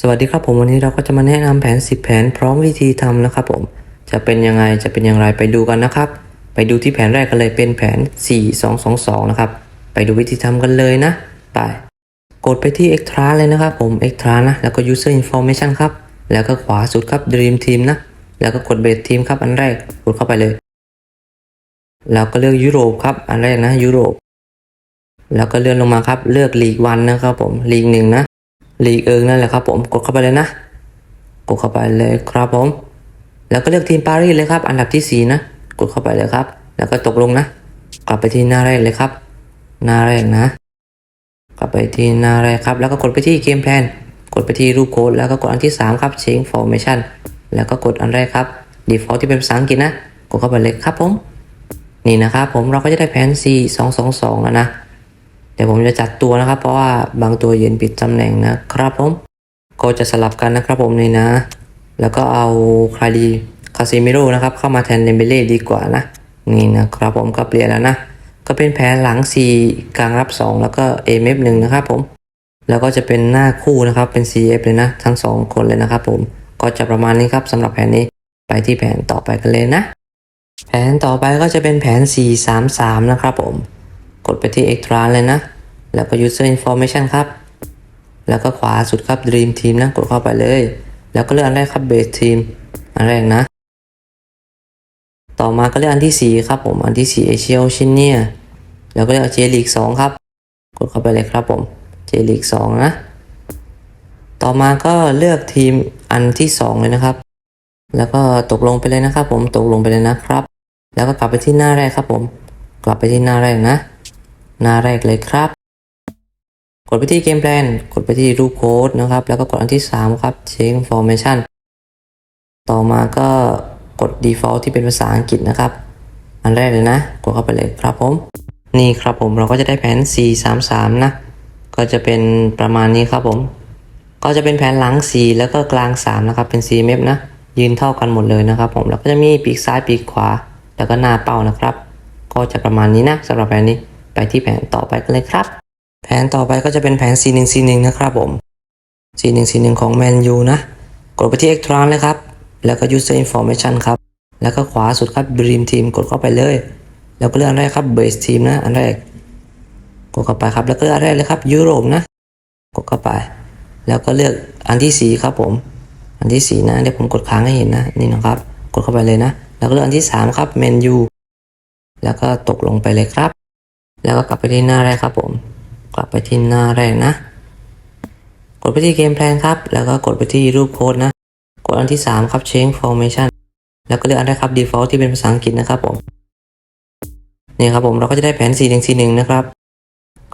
สวัสดีครับผมวันนี้เราก็จะมาแนะนำแผน 10 แผนพร้อมวิธีทำนะครับผมจะเป็นยังไงจะเป็นอย่างไรไปดูกันนะครับ ไปดูที่แผนแรกกันเลยเป็นแผน 4222 นะครับ ไปดูวิธีทำกันเลยนะ ไป กดไปที่ Extra เลยนะครับผม Extra นะ แล้วก็ User Information ครับ แล้วก็ขวาสุดครับ Dream Team นะ แล้วก็กด Base Team ครับอันแรกกดเข้าไปเลย แล้วก็เลือกยุโรปครับอันแรกนะยุโรป แล้วก็เลื่อนลงมาครับเลือกลีกวันนะครับผมลีกหนึ่งนะ ลีกเอิงนั่นแหละครับผมกดเข้าไปเลยนะ กดเข้าไปเลยครับผม แล้วก็เลือกทีมปารีสเลยครับ อันดับที่สี่นะ กดเข้าไปเลยครับ แล้วก็ตกลงนะ กลับไปที่หน้าแรกเลยครับ หน้าแรกนะ กลับไปที่หน้าแรกครับ แล้วก็กดไปที่เกมแพลนกดไปที่รูปโค้ดแล้วก็กดอันที่ 3 ครับ change formation แล้วก็กดอันแรกครับ default ที่เป็นภาษาอังกฤษนะ กดเข้าไปเลยครับผม นี่นะครับผมเราก็จะได้แผน C 2 2 2แล้วนะ เดี๋ยวผมจะจัดตัวนะครับ เพราะว่าบางตัวยืนผิดตำแหน่งนะครับผม ก็จะสลับกันนะครับผมนี่นะ แล้วก็เอาคารีคาซิมิโร่นะครับ เข้ามาแทนเดมเบเล่ดีกว่านะ นี่นะครับผมก็เปลี่ยนแล้วนะ ก็เป็นแผนหลัง C กลางรับ 2 แล้วก็ AMF 1นะครับผม แล้วก็จะเป็นหน้าคู่นะครับเป็น CF เลยนะ ทั้ง 2 คนเลยนะครับผม ก็จะประมาณนี้ครับสำหรับแผนนี้ ไปที่แผนต่อไปกันเลยนะ แผนต่อไปก็จะเป็นแผน 433 นะครับผม กดไปที่ Extra เลยนะ แล้วก็ User Information ครับ แล้วก็ขวาสุดครับ Dream Team นะ กดเข้าไปเลย แล้วก็เลือกอันแรกครับ Base Team อันแรกนะ ต่อมาก็เลือกอันที่ 4 ครับผม อันที่ 4 Asia Oceania แล้วก็เลือก J League 2ครับ กดเข้าไปเลยครับผม J League 2นะ ต่อมาก็เลือกทีมอันที่ 2 เลยนะครับ แล้วก็ตกลงไปเลยนะครับผม ตกลงไปเลยนะครับ แล้วก็กลับไปที่หน้าแรกครับผม กลับไปที่หน้าแรกนะ หน้าแรกเลยครับ กดไปที่เกมแพลนกดไปที่รูปโค้ดนะครับ แล้วก็กดอันที่ 3 ครับ change formation ต่อมาก็กด default ที่เป็นภาษาอังกฤษนะครับ อันแรกเลยนะ กดเข้าไปเลยครับผม นี่ครับผมเราก็จะได้แผน 433 นะ ก็จะเป็นประมาณนี้ครับผม ก็จะเป็นแผนหลัง 4 แล้วก็กลาง 3 นะครับ เป็น 4 เมฟนะ ยืนเท่ากันหมดเลยนะครับผม แล้วก็จะมีปีกซ้ายปีกขวา แล้วก็หน้าเป้านะครับ ก็จะประมาณนี้นะสำหรับแผนนี้ ไปที่แผนต่อไปกันเลยครับ แผนต่อไปก็จะเป็นแผน C1 C1 นะครับผม C1 C1 ของ Man U นะ กดไปที่ Extra เลยครับ แล้วก็ User Information ครับ แล้วก็ขวาสุดครับ Dream Team กดเข้าไปเลย แล้วก็เลือกอันแรกครับ Base Team นะ อันแรก กดเข้าไปครับ แล้วก็เลือกอันแรกเลยครับยุโรปนะ กดเข้าไป แล้วก็เลือกอันที่4ครับผม อันที่4นะ เดี๋ยวผมกดค้างให้เห็นนะ นี่นะครับ กดเข้าไปเลยนะ แล้วก็เลือกอันที่3ครับ Man U แล้วก็ตกลงไปเลยครับ แล้วก็กลับไปที่หน้าแรกครับผม กลับไปที่หน้าแรกนะ กดไปที่เกมแพลนครับ แล้วก็กดไปที่รูปโค้ดนะ กดอันที่ 3 ครับ change formation แล้วก็เลือกอันแรกครับ default ที่เป็นภาษาอังกฤษนะครับผม นี่ครับผมเราก็จะได้แผน 4 1 4 1 นะครับ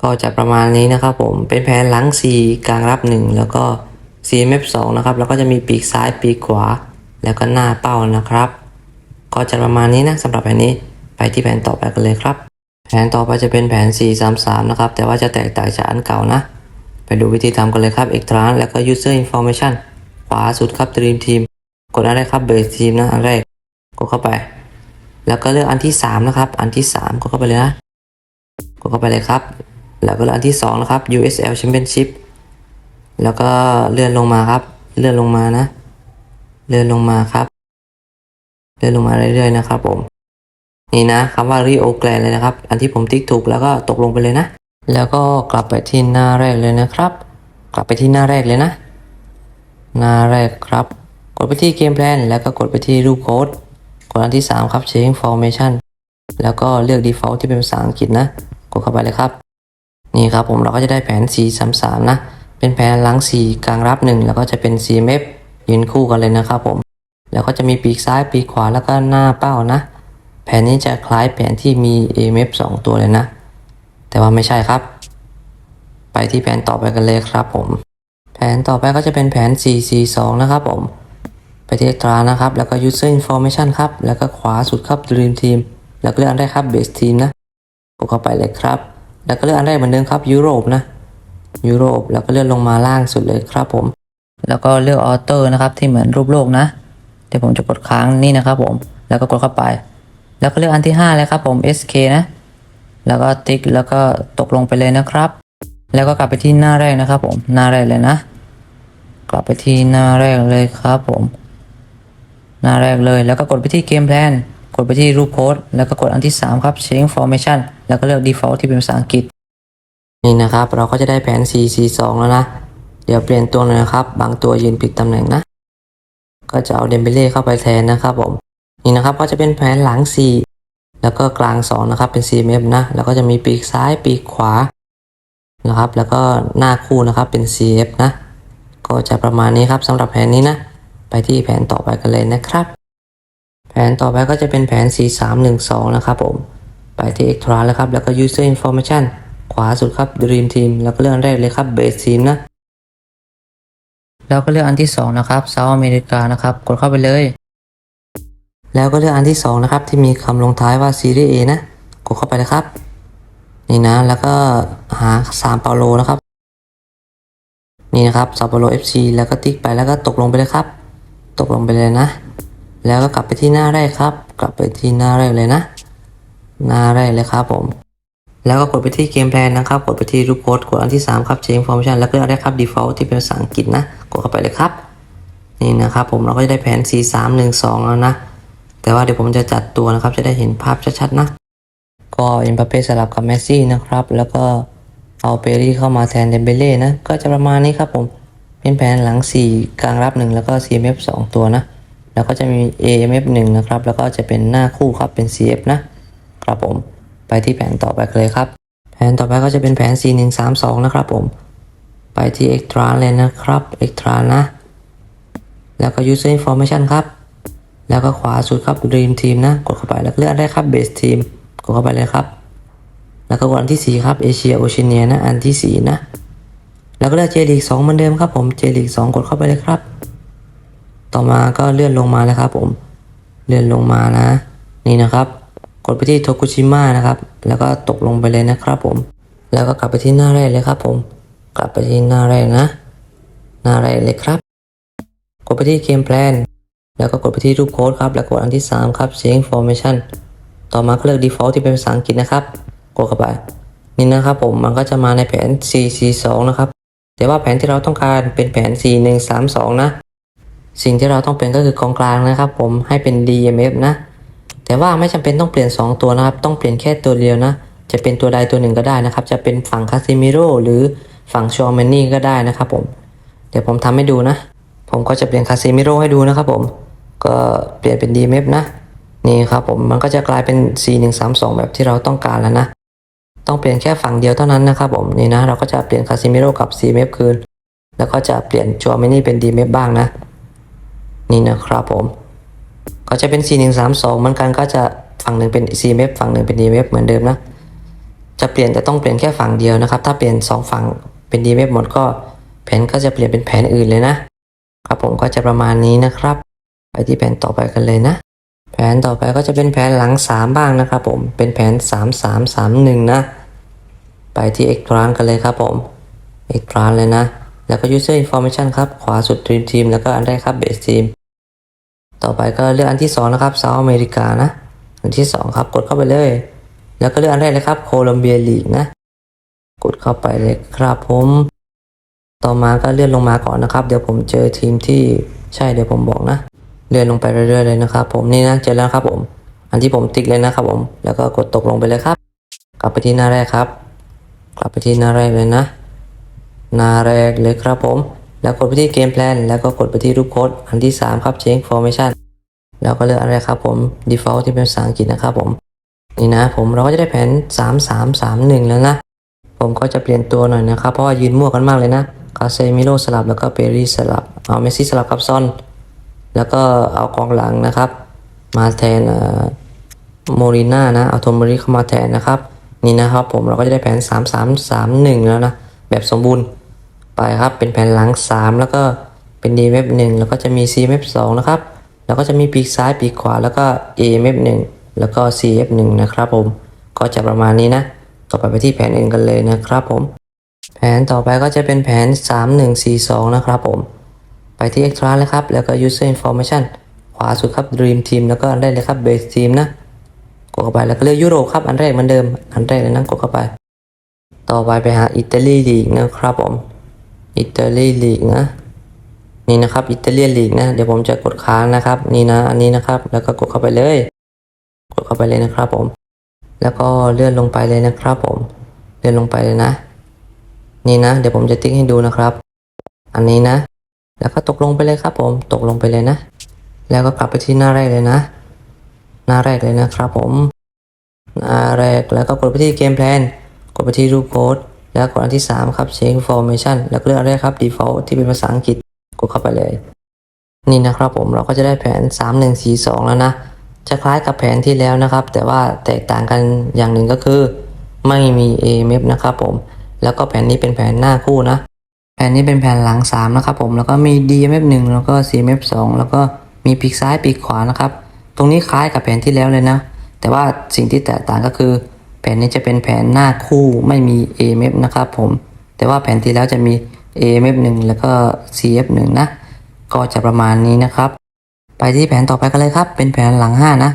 ก็จะประมาณนี้นะครับผม เป็นแผนหลัง 4 กลางรับ 1 แล้วก็ CMF 2นะครับ แล้วก็จะมีปีกซ้ายปีกขวา แล้วก็หน้าเป้านะครับ ก็จะประมาณนี้นะสำหรับแผนนี้ ไปที่แผนต่อไปกันเลยครับ แผนต่อไปจะเป็นแผน 433 นะครับ แต่ว่าจะแตกต่างจากอันเก่านะ ไปดูวิธีทำกันเลยครับ Extra แล้วก็ User Information ขวาสุดครับ Dream Team กดอันแรครับ Base Team นะ อันแรก กดเข้าไป แล้วก็เลือกอันที่ 3 นะครับ อันที่ 3 กดเข้าไปเลยนะ กดเข้าไปเลยครับ แล้วก็เลือกอันที่ 2 นะครับ USL Championship แล้วก็เลื่อนลงมาครับ เลื่อนลงมานะ เลื่อนลงมาครับ เลื่อนลงมาเรื่อยๆนะครับผม นี่นะคำว่า Rio Grande เลยนะครับ อันที่ผมติ๊กถูกแล้วก็ตกลงไปเลยนะ แล้วก็กลับไปที่หน้าแรกเลยนะครับ กลับไปที่หน้าแรกเลยนะ หน้าแรกครับ กดไปที่เกมแพลนแล้วก็กดไปที่รูปโค้ดกดอันที่ 3 ครับ change formation แล้วก็เลือก default ที่เป็นภาษาอังกฤษนะ กดเข้าไปเลยครับ นี่ครับผมเราก็จะได้แผน 433 นะ เป็นแผนหลัง 4 กลางรับ 1 แล้วก็จะเป็น CMF ยืนคู่กันเลยนะครับผม แล้วก็จะมีปีกซ้ายปีกขวาแล้วก็หน้าเป้านะ แผนนี้จะคล้ายแผนที่มี AMF 2 ตัวเลยนะ แต่ว่าไม่ใช่ครับ ไปที่แผนต่อไปกันเลยครับผม แผนต่อไปก็จะเป็นแผน 442 นะครับผม ไปที่ตรานะครับ แล้วก็ user information ครับ แล้วก็ขวาสุดครับ dream team แล้วก็เลือกอันแรกครับ base team นะกดเข้าไปเลยครับ แล้วก็เลือกอันแรกเหมือนเดิมครับยุโรปนะยุโรปแล้วก็เลื่อนลงมาล่างสุดเลยครับผม แล้วก็เลือกออโต้นะครับที่เหมือนรูปโลกนะเดี๋ยวผมจะกดค้างนี่นะครับผม แล้วก็กดเข้าไป แล้วก็เลือกอันที่5เลยครับผม SK นะ แล้วก็ติ๊กแล้วก็ตกลงไปเลยนะครับ แล้วก็กลับไปที่หน้าแรกนะครับ ผมหน้าแรกเลยนะ กลับไปที่หน้าแรกเลยครับผม หน้าแรกเลยแล้วก็กดไปที่เกมแพลนกดไปที่รูปโค้ดแล้วก็กดอันที่ 3 ครับ change formation แล้วก็เลือก default ที่เป็นภาษาอังกฤษ นี่นะครับ เราก็จะได้แผน 4 4 2 แล้วนะ เดี๋ยวเปลี่ยนตัวหน่อยนะครับ บางตัวยืนผิดตำแหน่งนะ ก็จะเอาเดมเบเล่เข้าไปแทนนะครับผม นี่นะครับก็จะเป็นแผนหลัง 4 แล้วก็กลาง 2 นะครับเป็น CMF นะ แล้วก็จะมีปีกซ้ายปีกขวานะครับ แล้วก็หน้าคู่นะครับเป็น CF นะ ก็จะประมาณนี้ครับสำหรับแผนนี้นะ ไปที่แผนต่อไปกันเลยนะครับ แผนต่อไปก็จะเป็นแผน 4312 นะครับผม ไปที่ Extra แล้วครับ แล้วก็ User Information ขวาสุดครับ Dream Team แล้วก็เลือกอันแรกเลยครับ Base Team นะ แล้วก็เลือกอันที่ 2 นะครับ South America นะครับ กดเข้าไปเลย แล้วก็เลือกอันที่2นะครับที่มีคำลงท้ายว่า Series A นะ กดเข้าไปเลยครับ นี่นะ แล้วก็หาซามเปาโลนะครับ นี่นะครับซาเปาโล FC แล้วก็ติ๊กไปแล้วก็ตกลงไปเลยครับ ตกลงไปเลยนะ แล้วก็กลับไปที่หน้าแรกครับ กลับไปที่หน้าแรกเลยนะ หน้าแรกเลยครับผม แล้วก็กดไปที่เกมแพลนนะครับ กดไปที่รูปโค้ดกดอันที่ 3 ครับ change information แล้วก็เลือกได้ครับ default ที่เป็นภาษาอังกฤษนะ กดเข้าไปเลยครับ นี่นะครับผมเราก็จะได้แผน4 3 1 2 แล้วนะ แต่ว่าเดี๋ยวผมจะจัดตัวนะครับ จะได้เห็นภาพชัดๆนะ ก็เอ็มบัปเป้สลับกับเมสซี่นะครับ แล้วก็เอาเปรี่เข้ามาแทนเดมเบเล่นะ ก็จะประมาณนี้ครับผม เป็นแผนหลัง 4 กลางรับ 1 แล้วก็ CMF 2 ตัวนะ แล้วก็จะมี AMF 1 นะครับ แล้วก็จะเป็นหน้าคู่ครับ เป็น CF นะครับผม ไปที่แผนต่อไปเลยครับ แผนต่อไปก็จะเป็นแผน 4 1 3 2 นะครับผม ไปที่ Extra เลยนะครับ Extra นะ แล้วก็ User Information ครับ แล้วก็ขวาสุดครับ Dream Team นะ กดเข้าไปแล้วก็เลือกได้ครับ Base Team กดเข้าไปเลยครับ แล้วก็กดอันที่ 4 ครับเอเชียโอเชียเนียนะ อันที่ 4 นะ แล้วก็เลือกเจลีก2เหมือนเดิมครับผมเจลีก2กดเข้าไปเลยครับ ต่อมาก็เลื่อนลงมาเลยครับผมเลื่อนลงมานะ นี่นะครับ กดไปที่โทกุชิมะนะครับ แล้วก็ตกลงไปเลยนะครับผม แล้วก็กลับไปที่หน้าแรกเลยครับผม กลับไปที่หน้าแรกนะ หน้าแรกเลยครับ กดไปที่เกมแพลน แล้วก็กดไปที่รูปโค้ดครับ แล้วกดอันที่ 3 ครับ change formation ต่อมาก็เลือก default ที่เป็นภาษาอังกฤษนะครับ กดเข้าไป นี่นะครับผม มันก็จะมาในแผน442นะครับ แต่ว่าแผนที่เราต้องการเป็นแผน4132 นะ สิ่งที่เราต้องเป็นก็คือกองกลางนะครับผม ให้เป็น DMF นะ แต่ว่าไม่จำเป็นต้องเปลี่ยน 2 ตัวนะครับ ต้องเปลี่ยนแค่ตัวเดียวนะ จะเป็นตัวใดตัวหนึ่งก็ได้นะครับ จะเป็นฝั่งคาซิมิโรหรือฝั่งชอร์แมนนี่ก็ได้นะครับผม เดี๋ยวผมทำให้ดูนะ ผมก็จะเปลี่ยนคาซิมิโรให้ดูนะครับผม ก็เปลี่ยนเป็น DMF นะ นี่ครับผมมันก็จะกลายเป็น4132 แบบที่เราต้องการแล้วนะ ต้องเปลี่ยนแค่ฝั่งเดียวเท่านั้นนะครับผมนี่นะเราก็จะเปลี่ยนคาซิเมโรกับ CMF คืน แล้วก็จะเปลี่ยนจอมินี่เป็น DMF บ้างนะ นี่นะครับผม ก็จะเป็น4132 เหมือนกันก็จะฝั่งหนึ่งเป็น CMF ฝั่งหนึ่งเป็น DMF เหมือนเดิมนะจะเปลี่ยนแต่ต้องเปลี่ยนแค่ฝั่งเดียวนะครับ ถ้าเปลี่ยน 2 ฝั่งเป็น DMF หมดก็แผนก็จะเปลี่ยนเป็นแผนอื่นเลยนะครับผมก็จะประมาณนี้นะครับ ไปที่แผนต่อไปกันเลยนะ แผนต่อไปก็จะเป็นแผนหลัง 3 บ้างนะครับผม เป็นแผน 3331 นะ ไปที่ Extra กันเลยครับผม Extra เลยนะ แล้วก็ User Information ครับ ขวาสุด Dream Team แล้วก็อันแรกครับ Base Team ต่อไปก็เลือกอันที่ 2 นะครับ South America นะ อันที่ 2 ครับ กดเข้าไปเลย แล้วก็เลือกอันแรกเลยครับ Colombia League นะ กดเข้าไปเลยครับผม ต่อมาก็เลื่อนลงมาก่อนนะครับ เดี๋ยวผมเจอทีมที่ใช่เดี๋ยวผมบอกนะ เลื่อนลงไปเรื่อยๆเลยนะครับ ผมนี่นะเจอแล้วครับผม อันที่ผมติ๊กเลยนะครับ ผม แล้วก็กดตกลงไปเลยครับ กลับไปที่หน้าแรกครับ กลับไปที่หน้าแรกเลยนะ หน้าแรกเลยครับผม แล้วกดไปที่เกมแพลนแล้วก็กดไปที่รูปโค้ดอันที่ 3 ครับ change formation แล้วก็เลือกอะไรครับผม default ที่เป็นภาษาอังกฤษนะครับผมนี่นะผมเราก็จะได้แผน 3 3 3 1 แล้วนะ ผมก็จะเปลี่ยนตัวหน่อยนะครับ เพราะว่ายืนมั่วกันมากเลยนะคาเซมิโลสลับแล้วก็เปรีสลับเอาเมสซี่สลับกับซอน แล้วก็เอากองหลังนะครับ มาแทนโมริน่านะ เอาโทมริเข้ามาแทนนะครับ นี่นะครับผมเราก็จะได้แผน 3 3 3 1 แล้วนะ แบบสมบูรณ์ไปครับเป็นแผนหลัง 3 แล้วก็เป็น D m f 1แล้วก็จะมี C m f 2นะครับ แล้วก็จะมีปีกซ้ายปีกขวาแล้วก็ A m f 1แล้วก็ C f 1นะครับผมก็จะประมาณนี้นะ ต่อไปไปที่แผนอื่นกันเลยนะครับผม แผนต่อไปก็จะเป็นแผน 3142 นะครับผม ไปที่ Extra เลยครับ แล้วก็ User Information ขวาสุดครับ Dream Team แล้วก็อันแรกเลยครับ Base Team นะ กดเข้าไปแล้วก็เลือกยุโรปครับ อันแรกเหมือนเดิม อันแรกเลยนะกดเข้าไป ต่อไปไปหาอิตาลีลีกนะครับผม อิตาลีลีกนะ นี่นะครับ อิตาเลียนลีกนะ เดี๋ยวผมจะกดค้างนะครับ นี่นะ อันนี้นะครับ แล้วก็กดเข้าไปเลย กดเข้าไปเลยนะครับผม แล้วก็เลื่อนลงไปเลยนะครับผม เลื่อนลงไปเลยนะ นี่นะ เดี๋ยวผมจะติ๊กให้ดูนะครับ อันนี้นะ แล้วก็ตกลงไปเลยครับผม ตกลงไปเลยนะ แล้วก็กลับไปที่หน้าแรกเลยนะ หน้าแรกเลยนะครับผม หน้าแรก แล้วก็กดไปที่เกมแพลน กดไปที่รูปโค้ด แล้วกดอันที่ 3 ครับ change formation แล้วก็เลือกอันแรครับ default ที่เป็นภาษาอังกฤษ กดเข้าไปเลย นี่นะครับผม เราก็จะได้แผน 3142 แล้วนะ จะคล้ายกับแผนที่แล้วนะครับ แต่ว่าแตกต่างกันอย่างหนึ่งก็คือ ไม่มี AMF นะครับผม แล้วก็แผนนี้เป็นแผนหน้าคู่นะ แผ่นนี้เป็นแผ่นหลัง 3 นะครับผมแล้วก็มี DMF 1แล้วก็ CMF 2แล้วก็มีปีกซ้ายปีกขวานะครับ ตรงนี้คล้ายกับแผนที่แล้วเลยนะ แต่ว่าสิ่งที่แตกต่างก็คือ แผนนี้จะเป็นแผนหน้าคู่ไม่มี AMF นะครับผมแต่ว่าแผนที่แล้วจะมี AMF 1แล้วก็ CF 1นะ ก็จะประมาณนี้นะครับ ไปที่แผนต่อไปกันเลยครับ เป็นแผนหลัง 5 นะ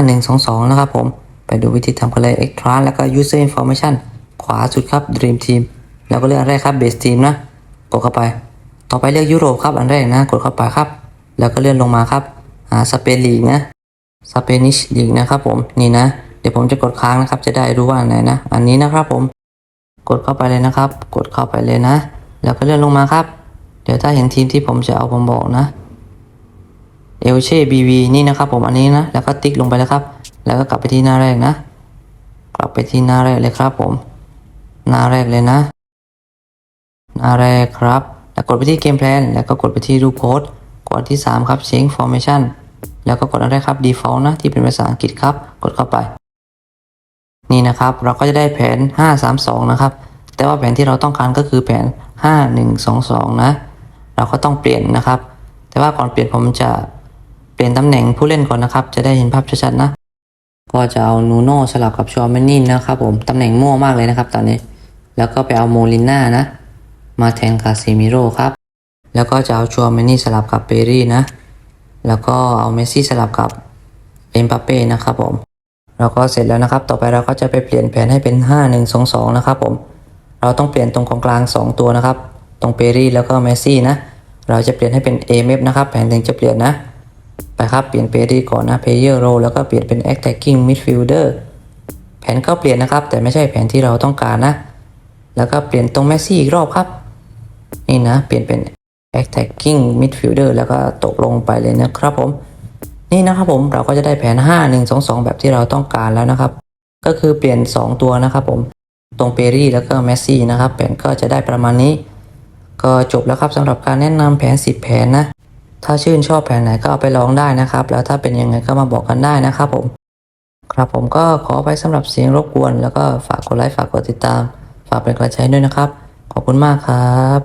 5122 นะครับผม ไปดูวิธีทำกันเลย Extra แล้วก็ User Information ขวาสุดครับ Dream Team แล้วก็เลือกอันแรกครับ Base Team นะ กดเข้าไป ต่อไปเลือกยุโรปครับอันแรกนะ กดเข้าไปครับ แล้วก็เลื่อนลงมาครับหาสเปนลีกนะสเปนิชลีกนะครับผมนี่นะ เดี๋ยวผมจะกดค้างนะครับ จะได้รู้ว่าอันไหนนะ อันนี้นะครับผม กดเข้าไปเลยนะครับ กดเข้าไปเลยนะ แล้วก็เลื่อนลงมาครับ เดี๋ยวถ้าเห็นทีมที่ผมจะเอาผมบอกนะเอลเช่บีวีนี่นะครับผมอันนี้นะ แล้วก็ติ๊กลงไปแล้วครับ แล้วก็กลับไปที่หน้าแรกนะ กลับไปที่หน้าแรกเลยครับผม หน้าแรกเลยนะ หน้าแรกครับ แล้วกดไปที่เกมแพลนแล้วก็กดไปที่รูปโค้ดกดที่ 3 ครับ change formation แล้วก็กดอันแรกครับ default นะที่เป็นภาษาอังกฤษครับ กดเข้าไป นี่นะครับเราก็จะได้แผน 532 นะครับ แต่ว่าแผนที่เราต้องการก็คือแผน 5122 นะ เราก็ต้องเปลี่ยนนะครับ แต่ว่าก่อนเปลี่ยนผมจะเปลี่ยนตำแหน่งผู้เล่นก่อนนะครับ จะได้เห็นภาพชัดๆนะ ก็จะเอานูโน่สลับกับชอร์แมนนินนะครับผมตำแหน่งมั่วมากเลยนะครับตอนนี้ แล้วก็ไปเอาโมลิน่านะ มาแทนคาซิมิโร่ครับ แล้วก็จะเอาชอร์แมนี่สลับกับเปรี่นะ แล้วก็เอาเมสซี่สลับกับเอ็มบัปเป้นะครับผมเราก็เสร็จแล้วนะครับ ต่อไปเราก็จะไปเปลี่ยนแผนให้เป็น 5122 นะครับผม เราต้องเปลี่ยนตรงกองกลาง 2 ตัวนะครับ ตรงเปรี่แล้วก็เมสซี่นะ เราจะเปลี่ยนให้เป็น AMF นะครับ แผนถึงจะเปลี่ยนนะ ไปครับ เปลี่ยนเปรี่ก่อนนะ Player Role แล้วก็เปลี่ยนเป็น Attacking Midfielder แผนก็เปลี่ยนนะครับ แต่ไม่ใช่แผนที่เราต้องการนะ แล้วก็เปลี่ยนตรงเมสซี่อีกรอบครับ นี่นะ เปลี่ยนเป็น attacking midfielder แล้วก็ตกลงไปเลยนะครับผม นี่นะครับผมเราก็จะได้แผน 5 1 2 2 แบบที่เราต้องการแล้วนะครับ ก็คือเปลี่ยน 2 ตัวนะครับผม ตรงเปรี่แล้วก็เมสซี่นะครับแผนก็จะได้ประมาณนี้ ก็จบแล้วครับสำหรับการแนะนำแผน 10 แผนนะ ถ้าชื่นชอบแผนไหนก็เอาไปลองได้นะครับ แล้วถ้าเป็นยังไงก็มาบอกกันได้นะครับผม ครับผมก็ขอไปสำหรับเสียงรบกวน แล้วก็ฝากกดไลค์ฝากกดติดตาม ฝากเป็นกำลังใจด้วยนะครับ ขอบคุณมากครับ